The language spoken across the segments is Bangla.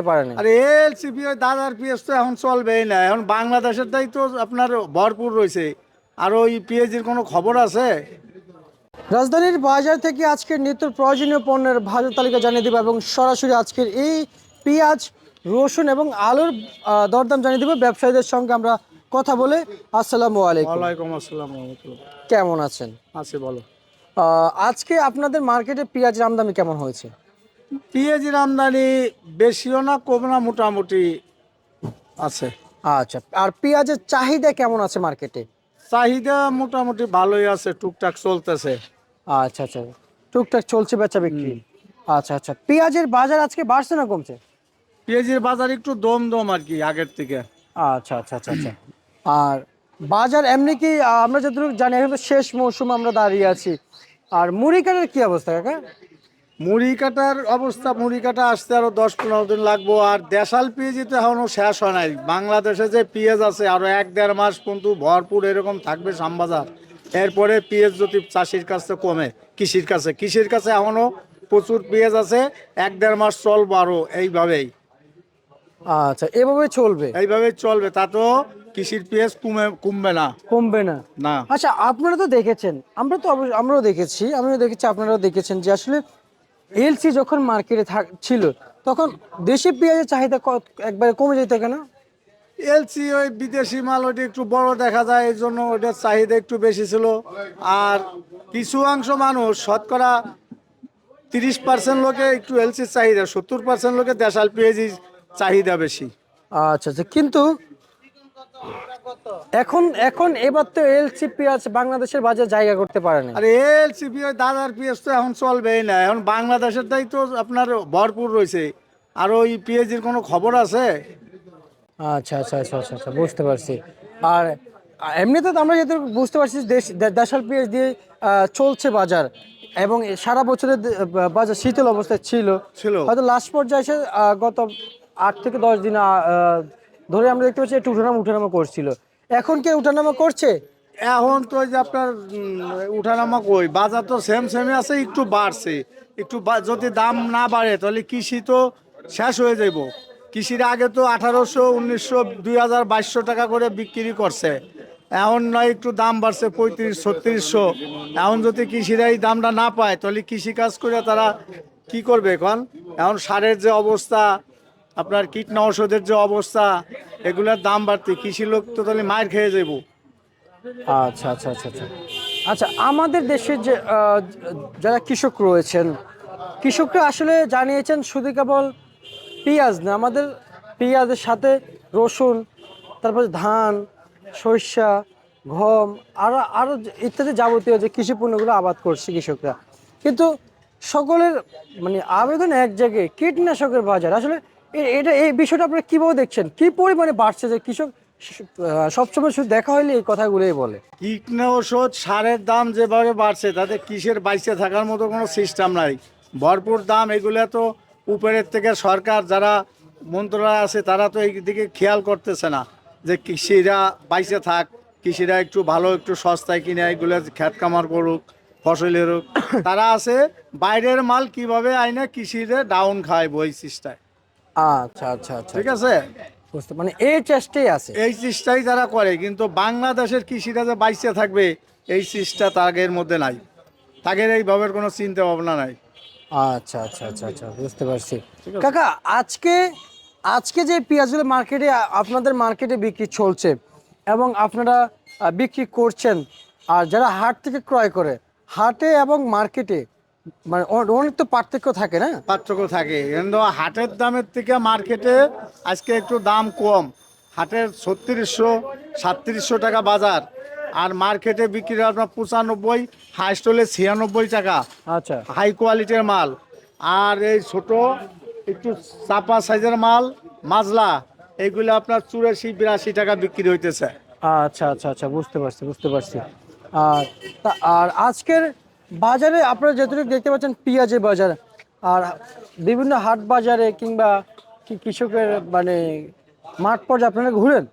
করতে পারেনি। আর এলসিপি ওই দাদার পিএস তো এখন চলবেই না। এখন বাংলাদেশেরটাই তো আপনার ভরপুর রয়েছে। আর ওই পিএইচের কোনো খবর আছে? রাজধানীর বাজার থেকে আজকের নিত্য প্রয়োজনীয় পণ্যের বাজার তালিকা জানিয়ে দেবো এবং সরাসরি আজকের এই পেঁয়াজ রসুন এবং আলুর দরদাম জানিয়ে দেবো। ব্যবসায়ীদের সঙ্গে আমরা কথা বলে আসসালামু আলাইকুম। ওয়ালাইকুম আসসালাম কেমন আছেন? আছে বলো আজকে আপনাদের মার্কেটে পেঁয়াজের আমদানি কেমন হয়েছে? পিএইচের আমদানি বেশিও না কম না মোটামুটি আছে। আচ্ছা আর পেঁয়াজের চাহিদা কেমন আছে মার্কেটে? চাহিদা মোটামুটি ভালোই আছে টুকটাক চলতেছে। আচ্ছা আচ্ছা টুকটাক চলছে বেচা বিক্রি। আচ্ছা আচ্ছা পেঁয়াজের বাজার আজকে বাড়ছে না কমছে? পেঁয়াজের বাজার একটু দম দম আর কি আগের থেকে। আচ্ছা আচ্ছা আচ্ছা আচ্ছা। আর বাজার এমনি কি আমরা যতটুকু জানি এখন তো শেষ মৌসুম আমরা দাঁড়িয়ে আছি। আর মুড়ি কাটার কি অবস্থা কাকা? মুড়ি কাটার অবস্থা মুড়ি কাটা আসতে আরও দশ পনেরো দিন লাগবো আর দেশাল পেঁয়াজি তো এখনও শেষ হয় নাই। বাংলাদেশে যে পেঁয়াজ আছে আরও এক দেড় মাস কিন্তু ভরপুর এরকম থাকবে শ্যামবাজার। এরপরে পেঁয়াজ যদি চাষির কাছে কমে কৃষির কাছে। কৃষির কাছে এখনও প্রচুর পেঁয়াজ আছে এক দেড় মাস চলবো আরও এইভাবেই। আচ্ছা এভাবে চলবে? এইভাবেই চলবে তা তো কৃষির পেঁয়াজ কমে কমবে না। কমবে না। না। আচ্ছা আপনারা তো দেখেছেন আমরা তো আমরাও দেখেছি আমিও দেখেছি আপনারাও দেখেছেন যে আসলে এলসি যখন মার্কেটে ছিল তখন দেশি পেঁয়াজের চাহিদা একবারে কমে যেত কেন? এলসি ওই বিদেশি মাল ওটা একটু বড় দেখা যায় এই জন্য ওটার চাহিদা একটু বেশি ছিল। আর কিছু অংশ মানুষ শতকরা তিরিশ পার্সেন্ট লোকে একটু এলসির চাহিদা সত্তর পার্সেন্ট লোকে দেশাল পেঁয়াজির চাহিদা বেশি। আচ্ছা আচ্ছা কিন্তু এখন এখন এবার তো এলসি পেঁয়াজ বাংলাদেশের বাজার জায়গা করতে পারে না আর এলসি ওই দাদার পেঁয়াজ তো এখন চলবেই না এখন বাংলাদেশের তাই তো আপনার ভরপুর রয়েছে। আর ওই পেঁয়াজির কোনো খবর আছে? আচ্ছা আচ্ছা আচ্ছা আচ্ছা আচ্ছা বুঝতে পারছি। আর এমনিতে তো আমরা যেহেতু বুঝতে পারছি দেশ দেশাল পেঁয়াজ দিয়ে চলছে বাজার এবং সারা বছরের বাজার শীতল অবস্থায় ছিল। ছিল। হয়তো লাস্ট পর্যায়ে এসে গত আট থেকে দশ দিন ধরে আমরা দেখতে পাচ্ছি একটু উঠানামা উঠানামা করছিল। এখন কি উঠানামা করছে? এখন তো যে আপনার উঠানামা কই? বাজার তো সেম সেমই আছে, একটু বাড়ছে। একটু যদি দাম না বাড়ে, তাহলে কৃষি তো শেষ হয়ে যাইব। কৃষির আগে তো আঠারোশো, উনিশশো, দুই হাজার বাইশশো টাকা করে বিক্রি করছে। এখন নয়, একটু দাম বাড়ছে, পঁয়ত্রিশ, ছত্রিশশো। এখন যদি কৃষিরা এই দামটা না পায়, তাহলে কৃষি কাজ করে তারা কি করবে এখন? এখন সারের যে অবস্থা আপনার কীটনাশকের যে অবস্থা, এগুলোর দাম বাড়তে, কৃষি লোক তো তাহলে মায়ের খেয়ে যাব আচ্ছা আচ্ছা আচ্ছা আচ্ছা। আচ্ছা আমাদের দেশের যে যারা কৃষক রয়েছেন, কৃষকরা আসলে জানিয়েছেন শুধু কেবল পেঁয়াজ না, আমাদের পেঁয়াজের সাথে রসুন, তারপর ধান, সরিষা, গম আরও আরও ইত্যাদি যাবতীয় যে কৃষি পণ্যগুলো আবাদ করছে কৃষকরা। কিন্তু সকলের মানে আবেদন এক জায়গায়, কীটনাশকের বাজার। আসলে এটা এই বিষয়টা আপনারা কীভাবে দেখছেন? কী পরিমাণে বাড়ছে যে কৃষক সবসময় শুধু দেখা হলে এই কথাগুলোই বলে? কীটনাশক সারের দাম যেভাবে বাড়ছে, তাতে কিসের বাইসে থাকার মতো কোনো সিস্টেম নাই। ভরপুর দাম, এগুলো তো উপরের থেকে সরকার যারা মন্ত্রণালয় আছে, তারা তো এই দিকে খেয়াল করতেছে না যে কৃষিরা বাইসে থাক, কৃষিরা একটু ভালো, একটু সস্তায় কিনে, এগুলো খ্যাত কামার করুক, ফসলের তারা আছে বাইরের মাল কীভাবে আইনে কৃষিরে ডাউন খায় বই চেষ্টায় আচ্ছা আচ্ছা আচ্ছা। ঠিক আছে? বুঝতে মানে এই চেষ্টাই আছে। এই চেষ্টাই তারা করে কিন্তু বাংলাদেশের কৃষিরা যে বাইসে থাকবে এই চেষ্টা তাদের মধ্যে নাই। তাদের এইভাবে কোনো চিন্তা ভাবনা নাই। আচ্ছা আচ্ছা আচ্ছা আচ্ছা বুঝতে পারছি। কাকা আজকে আজকে যে পেঁয়াজগুলো মার্কেটে আপনাদের মার্কেটে বিক্রি চলছে এবং আপনারা বিক্রি করছেন আর যারা হাট থেকে ক্রয় করে হাটে এবং মার্কেটে মানে অনেক তো পার্থক্য থাকে না? পার্থক্য থাকে। কিন্তু হাটের দামের থেকে মার্কেটে আজকে একটু দাম কম। হাটের ছত্রিশশো সাতত্রিশশো টাকা বাজার। আর মার্কেটে বিক্রি হয় আপনার পঁচানব্বই হাইস্ট হলে ছিয়ানব্বই টাকা। আচ্ছা। হাই কোয়ালিটির মাল। আর এই ছোট একটু চাপা সাইজের মাল মাজলা এইগুলো আপনার চুরাশি বিরাশি টাকা বিক্রি হইতেছে। আচ্ছা আচ্ছা আচ্ছা বুঝতে পারছি বুঝতে পারছি। আর আর আজকের বাজারে আপনারা যতটুকু দেখতে পাচ্ছেন পেঁয়াজের বাজার আর বিভিন্ন হাট বাজারে কিংবা কি কৃষকের মানে মাঠ পর্যায়ে আপনারা ঘুরেন?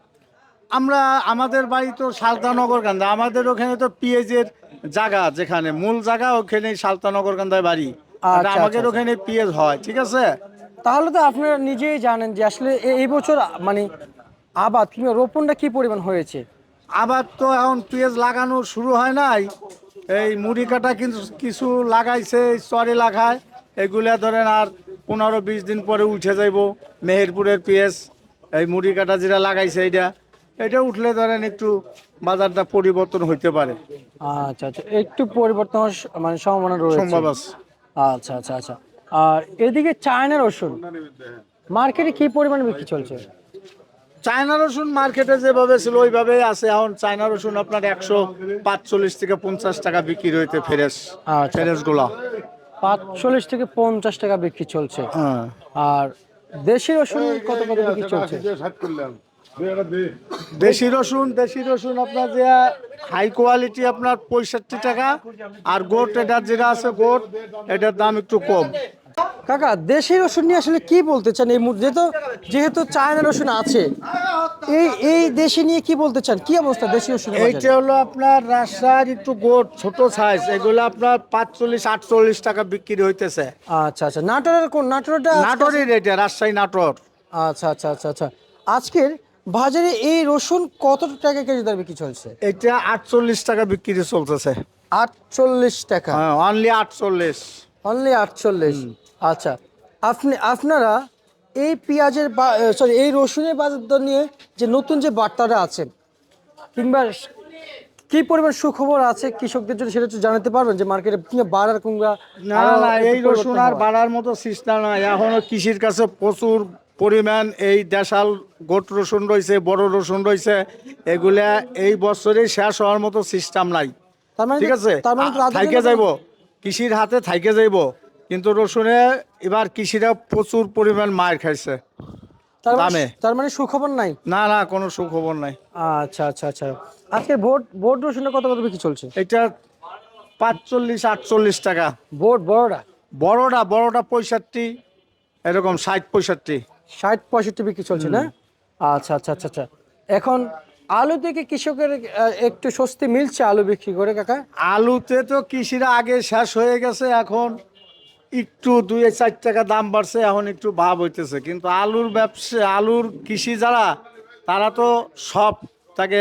আমরা আমাদের বাড়ি তো সালতানগর কান্দা আমাদের ওখানে তো পিএজের জায়গা যেখানে মূল জায়গা ওখানে সালতানগর কান্দায় বাড়ি। আর আচ্ছা, আমাদের আচ্ছা। ওখানে পিএজ হয় ঠিক আছে? তাহলে তো আপনারা নিজেই জানেন যে আসলে এই বছর মানে আবাদ কিংবা রোপণটা কি পরিমাণ হয়েছে? আবার তো এখন পেঁয়াজ লাগানো শুরু হয় নাই এই মুড়ি কাটা কিন্তু কিছু লাগাইছে চরে লাগায়। এগুলা ধরেন আর পনেরো বিশ দিন পরে উঠে যাইব। মেহেরপুরের পেঁয়াজ এই মুড়ি কাটা যেটা লাগাইছে এইটা। এটা উঠলে ধরেন একটু বাজারটা পরিবর্তন হইতে পারে। আচ্ছা আচ্ছা একটু পরিবর্তন মানে সম্ভাবনা রয়েছে। সম্ভব আছে। আচ্ছা আচ্ছা আচ্ছা। আর এদিকে চায়না রসুন মার্কেটে কি পরিমাণ বিক্রি চলছে? চায়না রসুন মার্কেটে যেভাবে ছিল ওইভাবেই আছে। এখন চায়না রসুন আপনার একশো পাঁচচল্লিশ থেকে পঞ্চাশ টাকা বিক্রি হইতে ফ্রেশ আচ্ছা। ফ্রেশগুলা পাঁচচল্লিশ থেকে পঞ্চাশ টাকা বিক্রি চলছে। হ্যাঁ। আর দেশি রসুন কত কত বিক্রি চলছে? দেশি রসুন দেশি রসুন আপনার যে হাই কোয়ালিটি আপনার পঁয়ষট্টি টাকা আর গোট এটার যেটা আছে গোট এটার দাম একটু কম। কাকা দেশি রসুন নিয়ে আসলে কি বলতে চান? এই মুহূর্তে যেহেতু যেহেতু চায়না রসুন আছে এই এই দেশি নিয়ে কি বলতে চান? কি অবস্থা দেশি রসুন এইটা হলো আপনার রাজশাহীর একটু গোট ছোট সাইজ এগুলো আপনার পাঁচচল্লিশ আটচল্লিশ টাকা বিক্রি হইতেছে। আচ্ছা আচ্ছা। নাটোরের কোন নাটোরটা? নাটোরের এটা রাজশাহী নাটোর। আচ্ছা আচ্ছা আচ্ছা আচ্ছা। আজকের বাজারে এই রসুন কত টাকা কেজি দর বিক্রি চলছে? এটা আটচল্লিশ টাকা বিক্রি চলতেছে। আটচল্লিশ টাকা। হ্যাঁ অনলি আটচল্লিশ। অনলি আটচল্লিশ। আচ্ছা। আপনি আপনারা এই পেঁয়াজের সরি এই রসুনের বাজার দর নিয়ে যে নতুন যে বার্তাটা আছে কিংবা কি পরিমাণ সুখবর আছে কৃষকদের জন্য সেটা একটু জানাতে পারবেন যে মার্কেটে বাড়ার কিংবা না না এই রসুন আর বাড়ার মতো সিস্টেম নাই এখনও কৃষির কাছে প্রচুর পরিমাণ এই দেশাল গোট রসুন রয়েছে বড় রসুন রয়েছে এগুলা এই বছরেই শেষ হওয়ার মতো সিস্টেম নাই। মানে ঠিক আছে? মানে যাইব। কৃষির হাতে থাইকে যাইব। কিন্তু রসুনে এবার কৃষিরা প্রচুর পরিমাণ মার খাইছে। তার মানে- দামে। তার মানে সুখবর নাই? না না কোনো সুখবর নাই। আচ্ছা আচ্ছা আচ্ছা। আজকে ভোট ভোট রসুনের কত কত বিক্রি চলছে? এটা পাঁচচল্লিশ আটচল্লিশ টাকা। ভোট বড়টা? বড়টা বড়টা পঁয়ষট্টি এরকম ষাট পঁয়ষট্টি। ষাট পঁয়ষট্টি বিক্রি চলছে না? আচ্ছা আচ্ছা আচ্ছা আচ্ছা। এখন আলু থেকে কৃষকের একটু স্বস্তি মিলছে আলু বিক্রি করে কাকা? আলুতে তো কৃষিরা আগে শেষ হয়ে গেছে এখন একটু দুই চার টাকা দাম বাড়ছে এখন একটু ভাব হইতেছে। কিন্তু আলুর ব্যবসা আলুর কৃষি যারা তারা তো সব তাকে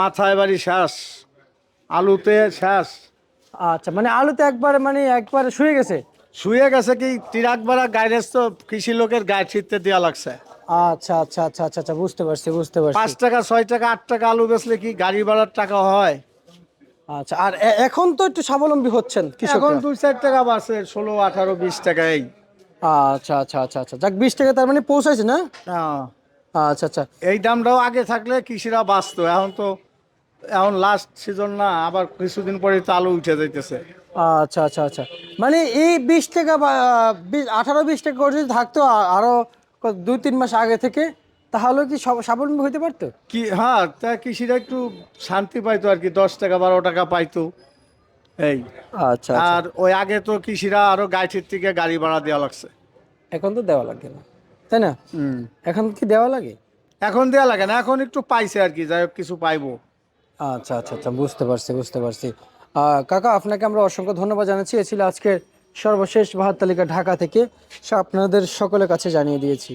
মাথায় বাড়ি শেষ আলুতে শেষ। আচ্ছা মানে আলুতে একবারে মানে একবারে শুয়ে গেছে? শুয়ে গেছে কি তিরাক বাড়া গাইরেস তো কৃষি লোকের গায়ে ছিটতে দেওয়া লাগছে। আচ্ছা আচ্ছা আচ্ছা আচ্ছা আচ্ছা বুঝতে পারছি বুঝতে পারছি। পাঁচ টাকা ছয় টাকা আট টাকা আলু বেচলে কি গাড়ি ভাড়ার টাকা হয়? আচ্ছা আর এখন তো একটু স্বাবলম্বী হচ্ছেন এখন দুই চার টাকা বাড়ছে ষোলো আঠারো বিশ টাকা এই। আচ্ছা আচ্ছা আচ্ছা আচ্ছা। যাক বিশ টাকা তার মানে পৌঁছাইছে না। আচ্ছা আচ্ছা। এই দামটাও আগে থাকলে কৃষিরা বাঁচতো এখন তো এখন লাস্ট সিজন না আবার কিছুদিন পরে তো আলু উঠে যাইতেছে। আচ্ছা আচ্ছা আচ্ছা। মানে এই বিশ টাকা বা আঠারো বিশ টাকা করে যদি থাকতো আ- আরও ক- দুই তিন মাস আগে থেকে তাহলে কি স্বাবলম্বী হতে পারতো? কি হ্যাঁ তা কৃষিরা একটু শান্তি পাইতো আর কি দশ টাকা বারো টাকা পাইতো। এই আচ্ছা আর ওই আগে তো কৃষিরা আরও গাইঠির থেকে গাড়ি ভাড়া দেওয়া লাগছে। এখন তো দেওয়া লাগে না তাই না? এখন কি দেওয়া লাগে? এখন দেওয়া লাগে না এখন একটু পাইছে আর কি যাই হোক কিছু পাইবো। আচ্ছা আচ্ছা আচ্ছা বুঝতে পারছি বুঝতে পারছি। কাকা আপনাকে আমরা অসংখ্য ধন্যবাদ জানাচ্ছি এ ছিল আজকের সর্বশেষ ভাত তালিকা ঢাকা থেকে আপনাদের সকলের কাছে জানিয়ে দিয়েছি।